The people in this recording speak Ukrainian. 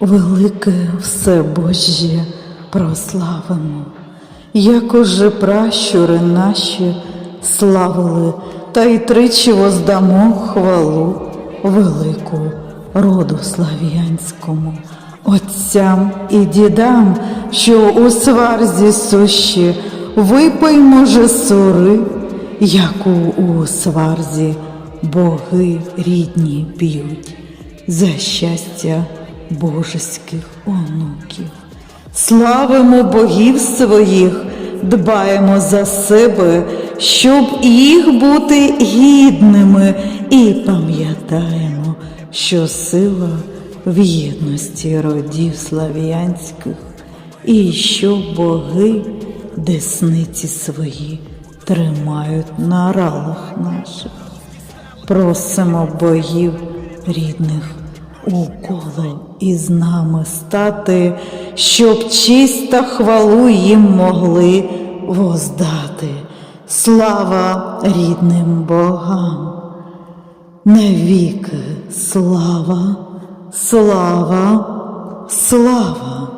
Велике всебожжє прославимо, як уже пращури наші славили, та й тричі воздамо хвалу велику роду слав'янському, отцям і дідам, що у сварзі сущі, випиймо же сури, яку у сварзі боги рідні п'ють за щастя божеських онуків. Славимо богів своїх, дбаємо за себе, щоб їх бути гідними, і пам'ятаємо, що сила в єдності родів слав'янських, і що боги десниці свої тримають на ралах наших. Просимо богів рідних коло із нами стати, щоб честь та хвалу їм могли воздати. Слава рідним богам, навіки слава, слава, слава.